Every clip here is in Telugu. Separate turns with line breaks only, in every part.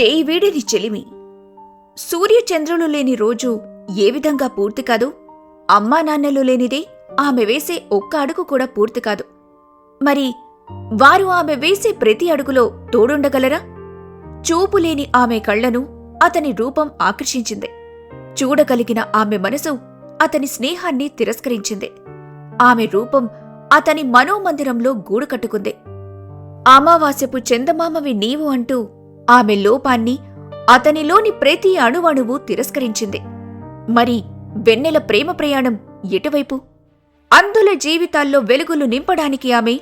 చేయి వేడిని చెలిమి. సూర్యచంద్రులు లేని రోజు ఏ విధంగా పూర్తి కాదు? అమ్మా నాన్నలు లేనిదే ఆమె వేసే ఒక్క అడుగు కూడా పూర్తి కాదు. మరి వారు ఆమె వేసే ప్రతి అడుగులో తోడుండగలరా? చూపు లేని ఆమె కళ్ళను అతని రూపం ఆకర్షించింది. చూడగలిగిన ఆమె మనసు అతని స్నేహాన్ని తిరస్కరించింది. ఆమె రూపం అతని మనోమందిరంలో గూడు కట్టుకుంది. అమావాస్యపు చందమామవి నీవు అంటూ ఆమె లోపాన్ని అతనిలోని ప్రతి అణువణువు తిరస్కరించింది. మరి వెన్నెల ప్రేమ ప్రయాణం ఎటువైపు? అందుల జీవితాల్లో వెలుగులు నింపడానికి ఆమె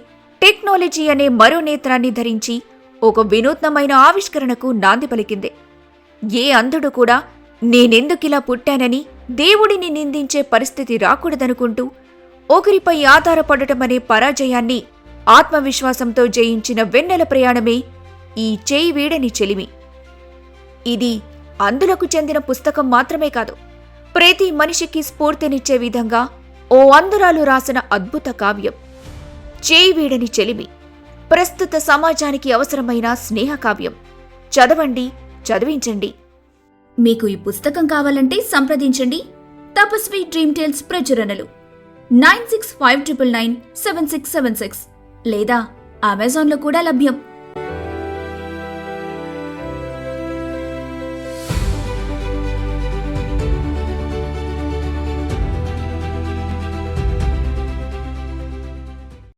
టెక్నాలజీ అనే మరో నేత్రాన్ని ధరించి ఒక వినూత్నమైన ఆవిష్కరణకు నాంది పలికింది. ఏ అంధుడు కూడా నేనెందుకిలా పుట్టానని దేవుడిని నిందించే పరిస్థితి రాకూడదనుకుంటూ ఒకరిపై ఆధారపడటమనే పరాజయాన్ని ఆత్మవిశ్వాసంతో జయించిన వెన్నెల ప్రయాణమే ఈ చేయి వీడని చెలిమి. ఇది అందులకు చెందిన పుస్తకం మాత్రమే కాదు ప్రతి మనిషికి స్ఫూర్తినిచ్చే విధంగా ఓ అందురాలు రాసిన అద్భుత కావ్యం. చేయి వీడని చెలిమి. ప్రస్తుత సమాజానికి అవసరమైన స్నేహ కావ్యం. చదవండి చదివించండి. మీకు ఈ పుస్తకం కావాలంటే సంప్రదించండి. తపస్వి డ్రీమ్ టేల్స్ ప్రచురణలు. Nine six five triple nine seven six seven six లేదా అమెజాన్లో కూడా లభ్యం.